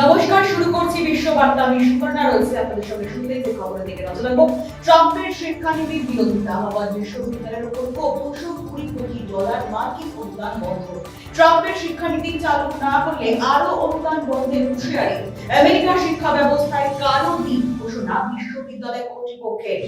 নমস্কার, শুরু করছি বিশ্ব বার্তা। আমি সুপর্ণা রয়েছে আপনাদের সঙ্গে শুরুতেই যে খবরের দিকে নজর রাখব। ট্রাম্পের শিক্ষানীতির বিরোধিতা হাওয়ার্ড বিশ্ববিদ্যালয়ের উপর কৌশল কুড়ি কোটি ডলার মার্কিন অনুদান বন্ধ। ট্রাম্পের শিক্ষানীতি চালু না করলে আরও অনুদান বন্ধের হুঁশিয়ারি। আমেরিকার শিক্ষা ব্যবস্থায় কালো দিন ঘোষণা বিশ্ববিদ্যালয় কর্তৃপক্ষের।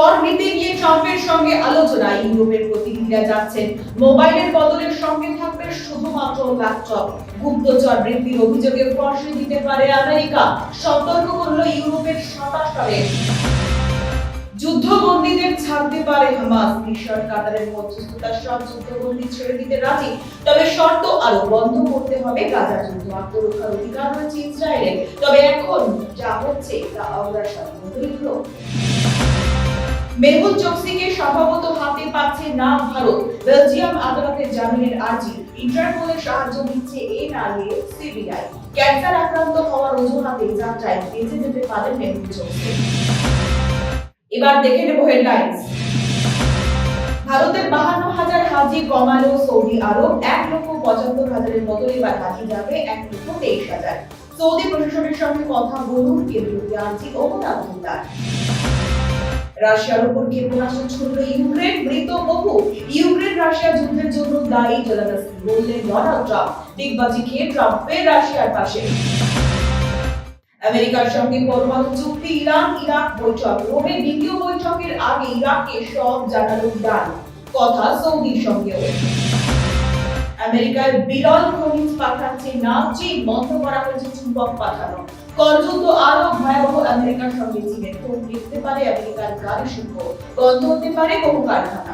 কর নীতি ট্রাম্পের সঙ্গে আলোচনা ইউরোপের প্রতিনিধিরা যাচ্ছেন। মোবাইলের বদলের সঙ্গে থাকবে শুধুমাত্র ল্যাপটপ। গুপ্তচর বৃদ্ধির অভিযোগে ফাঁসি দিতে পারে আমেরিকা। সতর্ক করল ইউরোপের সাতাশ সালে যুদ্ধবন্দীদের ছাড়তে পারে হামাস। মিশর, কাতারের মধ্যস্থতার সব যুদ্ধবন্দী ছেড়ে দিতে রাজি। তবে শর্ত আরও বন্ধ করতে হবে। গাজা যুদ্ধ আত্মরক্ষার অধিকার রয়েছে ইসরায়েলের। তবে এখন যা হচ্ছে তা মধ্যবিত্ত মেহুল চোকসিকে সম্ভবত হাতে পাচ্ছে না ভারত। বেলজিয়াম আদালতের জামিনের আর্জি ইন্টারপোলের সাহায্য দিচ্ছে এনআইএ সিবিআই। ক্যান্সার আক্রান্ত হওয়ার অজুহাতে যাত্রায় বেঁচে যেতে পারেন মেহুল চোকসি এবার দেখে নেব হেডলাইন্স ভারতের বাহান্ন হাজার হাজি কমালো সৌদি আরব এক লক্ষ পঁচাত্তর হাজারের মতো এবার হাজি যাবে এক লক্ষ তেইশ হাজার। সৌদি প্রশাসনের সঙ্গে কথা বলুন, কেন্দ্রীয় আর্জি আব্দুল্লাহ রাশিয়ার উপর ক্ষেপণাস্ত্র ছুড়ল ইউক্রেন? মৃত বহু ইউক্রেন রাশিয়া যুদ্ধের জন্য দায়ী, জেলাদাসি বললেন, ডোনাল্ড ট্রাম্প। দিগবাজি খেয়ে ট্রাম্প ফের রাশিয়ার পাশে। আমেরিকার সঙ্গে পরমাণু চুক্তি, ইরান, ইরাক বৈঠক। রোমে দ্বিতীয় বৈঠকের আগে ইরাককে সব জানালো ইরান। কথা সৌদির সঙ্গেও। আমেরিকার বিরল খনিজ পাঠাচ্ছে না চীন বন্ধ করা হয়েছে চুম্বক পাঠানো। করযুদ্ধ আরও ভয়াবহ আমেরিকার সঙ্গে চীনের পারে আমেরিকার গাড়ি শিল্প বন্ধ হতে পারে বহু কারখানা